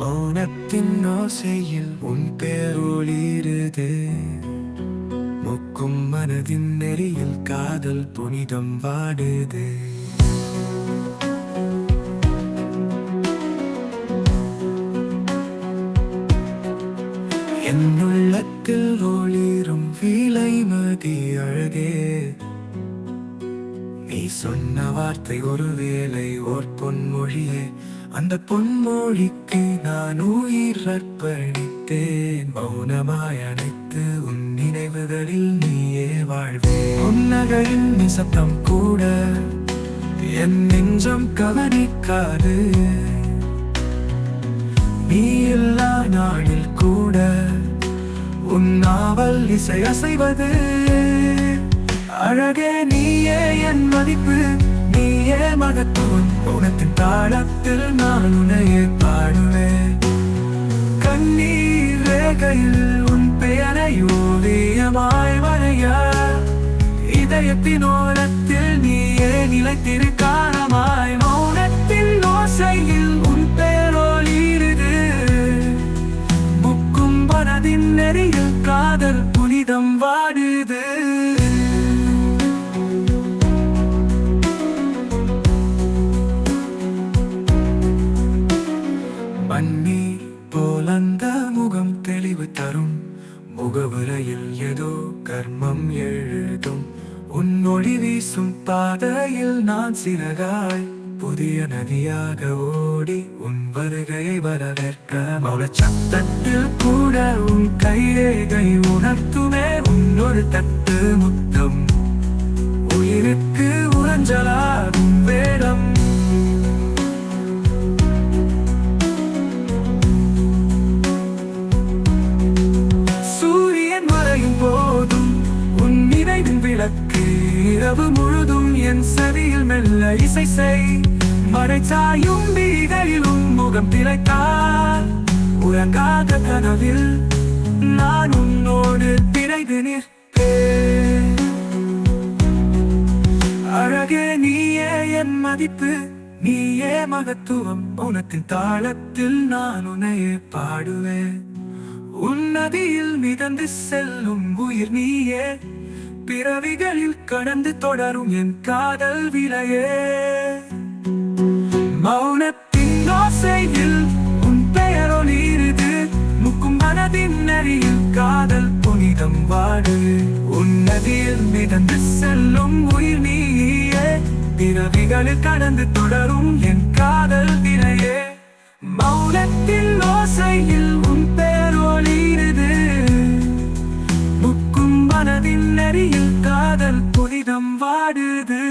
மௌனத்தின் ஓசையில் உன் பேரொளிருது. முக்கும் மனதின் நெறியில் காதல் புனிதம் வாடுது. என்னுள்ளத்தில் ஒளிரும் வீலை மதி அழகே. நீ சொன்ன வார்த்தை ஒருவேளை ஓர் பொன்மொழியே. அந்த பொன்மொழிக்கு நான் உயிர் அர்ப்பணித்தேன். மௌனமாய் அனைத்து உன் நினைவுகளில் நீயே வாழ்வே உன்னகையின் நிசப்தம் கூட என் நெஞ்சம் கவனிக்காது. நீ இல்லா நாளில் கூட உன் நாவல் இசை அசைவது அழகே நீயே என் மதிப்பு. மகத்துவம் உனத்தின் தாளத்தில் நான் உன்னையே பாடுவேன். கண்ணீர் ரேகையில் உன் பெயரை ஓவியமாய் வரைய இதயத்தின் ஓரத்தில் நீயே நிலைத்திரு காரணமாய் மௌனத்தின் ஓசையில் உன் பெயரோலிருது முக்கும் மனதின் நெறியில் காதல் மன்னி போலந்த முகம் தெளிவு தரும். முகவுரையில் ஏதோ கர்மம் எழுதும். உன்னொழி வீசும் பாதையில் நான் சிறகாய். புதிய நதியாக ஓடி உன் வருகையை வரவேற்க மௌன சத்தத்தில் கூட உன் கைரேகை உணர்த்துமே உன்னொரு தட்டு முத்தம். உயிருக்கு உறஞ்சலாகும் வேடம் விளக்கு இரவு முழுதும் என் செவியில் மெல்ல இசை செய். மறைச்சாயும் வீதையிலும் முகம் திளைத்தால். உறங்காத கனவில் நான் உன்னோடு பிணைந்து நிற்பேன். அழகே நீயே என் மதிப்பு. நீயே மகத்துவம். உனத்தின் தாளத்தில் நான் உன்னையே பாடுவேன். உன்னதியில் மிதந்து செல்லும் உயிர் நீயே. பிறவிகளில் கடந்து தொடரும் என் காதல் விலையே. மௌனத்தின் ஓசையில் உன் பெயரொலிருது முக்கும் மனதின் நரியில் காதல் புனிதம் வாடு. உன்னதியில் மிதந்து செல்லும் உயிர் நீயே. பிறவிகளில் கடந்து தொடரும் என் காதல் விலையே. மௌனத்தில் ஓசை வாடுது